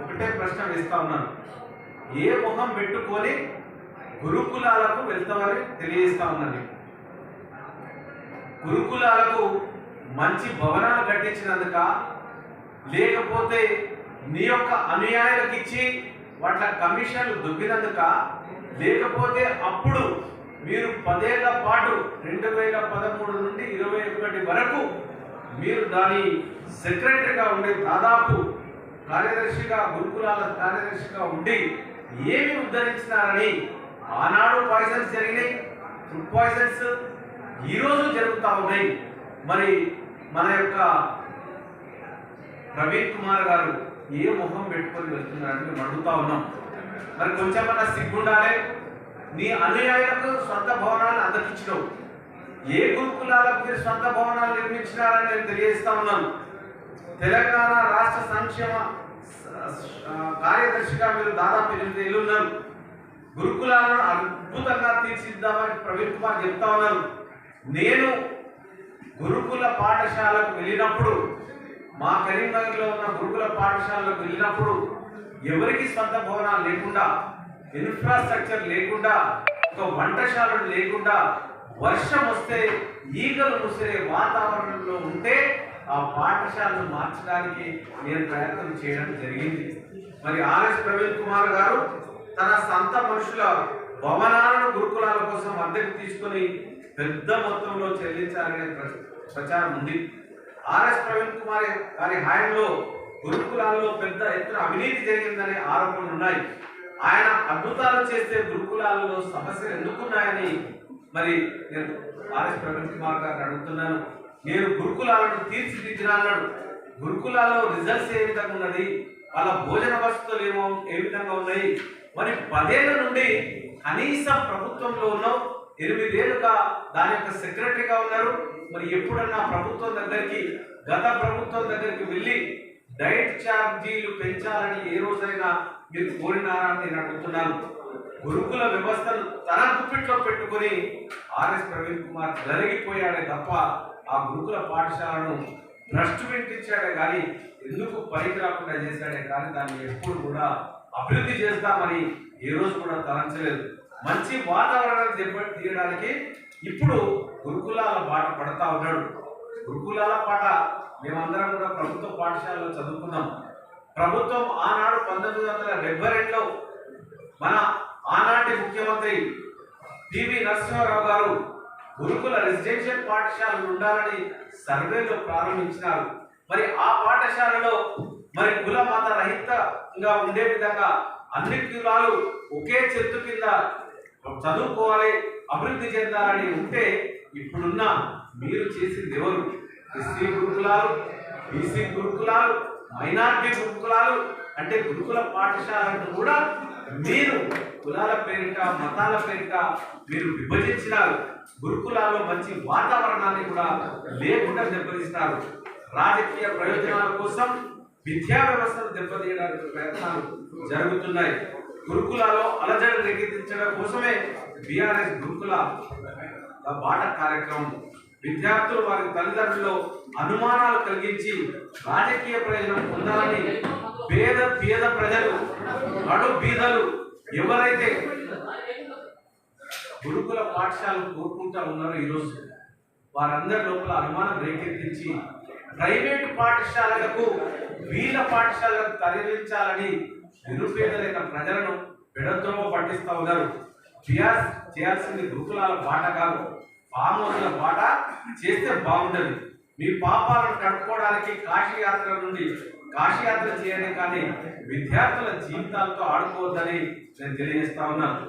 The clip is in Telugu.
ఒకటే ప్రశ్న వేస్తా ఉన్నాను. ఏ ముఖం పెట్టుకొని గురుకులాలకు వెళ్తామని తెలియజేస్తా ఉన్నాను గురుకులాలకు మంచి భవనాలు కట్టించినందుక లేకపోతే నీ యొక్క అనుయాయులకు ఇచ్చి వాట్ల కమిషన్లు దుబ్బినందుక లేకపోతే అప్పుడు మీరు పదేళ్ళ పాటు రెండు వేల పదమూడు నుండి ఇరవై ఒకటి వరకు మీరు దాని సెక్రటరీగా ఉండి దాదాపు కార్యదర్శిగా గురుకులాల కార్యదర్శిగా ఉండి ఏమి ఉద్ధరించినారని ఆనాడు పాయిజన్స్ జరిగినాయి ఫుడ్ పాయిజన్స్ ఈరోజు జరుగుతూ ఉన్నాయి. మరి మన యొక్క ప్రవీణ్ కుమార్ గారు ఏ ముఖం పెట్టుకొని వెళ్తున్నారని మేము అడుగుతా ఉన్నాం. మరి కొంచెమన్నా సిగ్గుండాలే? నీ అనుయాయులకు సొంత భవనాన్ని అందకించినవు ఏ గురుకులాలకు మీరు సొంత భవనాలు నిర్మించినారని నేను తెలియజేస్తా ఉన్నాను. తెలంగాణ రాష్ట్ర సంక్షేమ కార్యదర్శిగా మీరు దాదాపు ఎనిమిది ఏళ్ళు ఉన్నారు. గురుకులాలను అద్భుతంగా తీర్చిద్దామని ప్రవీణ్ కుమార్ చెప్తా ఉన్నారు. నేను గురుకుల పాఠశాలకు వెళ్ళినప్పుడు మా కరీంనగర్లో ఉన్న గురుకుల పాఠశాలకు వెళ్ళినప్పుడు ఎవరికి సొంత భవనాలు లేకుండా ఇన్ఫ్రాస్ట్రక్చర్ లేకుండా ఒక వంటశాలలు లేకుండా వర్షం వస్తే ఈగలు ముసిరే వాతావరణంలో ఉంటే ఆ పాఠశాలను మార్చడానికి నేను ప్రయత్నం చేయడం జరిగింది. మరి ఆర్ఎస్ ప్రవీణ్ కుమార్ గారు తన సొంత మనుషుల భవనాలను గురుకులాల కోసం అద్దెకు తీసుకొని పెద్ద మొత్తంలో చెల్లించాలనే ప్ర- ప్రచారం ఉంది. ఆర్ఎస్ ప్రవీణ్ కుమార్ గారి హాయంలో గురుకులాల్లో పెద్ద ఎత్తున అవినీతి జరిగిందనే ఆరోపణలు ఉన్నాయి ఆయన అద్భుతాలు చేస్తే గురుకులాల్లో సమస్యలు ఎందుకున్నాయని మరి నేను ఆర్ఎస్ ప్రవీణ్ కుమార్ గారిని అడుగుతున్నాను. నేను గురుకులాలను తీర్చిదిద్దిన అన్నాడు గురుకులాల్లో రిజల్ట్స్ ఏ విధంగా ఉన్నది? వాళ్ళ భోజన వసతులు ఏమో ఏ విధంగా ఉన్నాయి? మరి పదేళ్ళ నుండి కనీసం ప్రభుత్వంలో ఉన్నాం ఎనిమిదేళ్ళుగా దాని యొక్క సెక్రటరీగా ఉన్నారు. మరి ఎప్పుడన్నా ప్రభుత్వం దగ్గరికి గత ప్రభుత్వం దగ్గరికి వెళ్ళి డైట్ ఛార్జీలు పెంచాలని ఏ రోజైనా మీరు కోరినారా అని నేను అడుగుతున్నాను. గురుకుల వ్యవస్థను తన గుప్పిట్లో పెట్టుకొని ఆర్ఎస్ ప్రవీణ్ కుమార్ జరిగిపోయాడే తప్ప ఆ గురుకుల పాఠశాలను భ్రష్టు పెట్టించాడే కానీ ఎందుకు పైకి రాకుండా చేశాడే కానీ దాన్ని ఎప్పుడు కూడా అభివృద్ధి చేస్తామని ఏ రోజు కూడా తలంచలేదు. మంచి వాతావరణాన్ని దెబ్బ తీయడానికి ఇప్పుడు గురుకులాల బాట పడతా ఉన్నాడు. గురుకులాల పాట మేమందరం కూడా ప్రభుత్వ పాఠశాలలో చదువుకున్నాం. ప్రభుత్వం ఆనాడు పంతొమ్మిది వందల డెబ్బై రెండులో మన ఆనాటి ముఖ్యమంత్రి పివి నరసింహారావు గారు గురుకుల రెసిడెన్షియల్ పాఠశాలలు ఉండాలని సర్వేలో ప్రారంభించినారు. మరి ఆ పాఠశాలలో మరి కుల మత రహితంగా ఉండే విధంగా అన్ని కులాలు ఒకే చెట్టు కింద చదువుకోవాలి అభివృద్ధి చెందాలని ఉంటే ఇప్పుడున్న మీరు చేసింది ఎవరు? ఎస్సీ గురుకులాలు బీసీ గురుకులాలు మైనార్టీ గురుకులాలు అంటే గురుకుల పాఠశాలను కూడా మీరు కులాల పేరిట మతాల పేరిట మీరు విభజించినారు. గురుకులాల్లో మంచి వాతావరణాన్ని కూడా లేకుండా దెబ్బతీస్తారు రాజకీయ ప్రయోజనాల కోసం విద్యా వ్యవస్థను దెబ్బతీయడానికి ప్రయత్నాలు జరుగుతున్నాయి. గురుకులాలో అలజడి రేకెత్తించడం కోసమే బీఆర్ఎస్ గురుకుల బాట కార్యక్రమం. విద్యార్థులు వారి తల్లిదండ్రుల్లో అనుమానాలు కలిగించి రాజకీయ ప్రయోజనం పొందాలని పేద పేద ప్రజలు నడు బీదలు ఎవరైతే గురుకుల పాఠశాలలు కోరుకుంటా ఉన్నారో ఈరోజు వారందరి లోపల అనుమానం రేకెత్తించి ప్రైవేటు పాఠశాలలకు వీళ్ళ పాఠశాలకు తరలించాలని నిరుపేదలైన ప్రజలను పెడద్రోవ పట్టిస్తా ఉన్నారు. చేయాల్సి చేయాల్సింది గురుకులాల బాట కాదు ఫామ్ హౌస్ల బాట చేస్తే బాగుండదు. మీ పాపాలను కట్టుకోవడానికి కాశీ యాత్ర నుండి కాశీయాత్ర యాత్ర కానీ విద్యార్థుల జీవితాలతో ఆడుకోవద్దని నేను తెలియజేస్తా ఉన్నాను.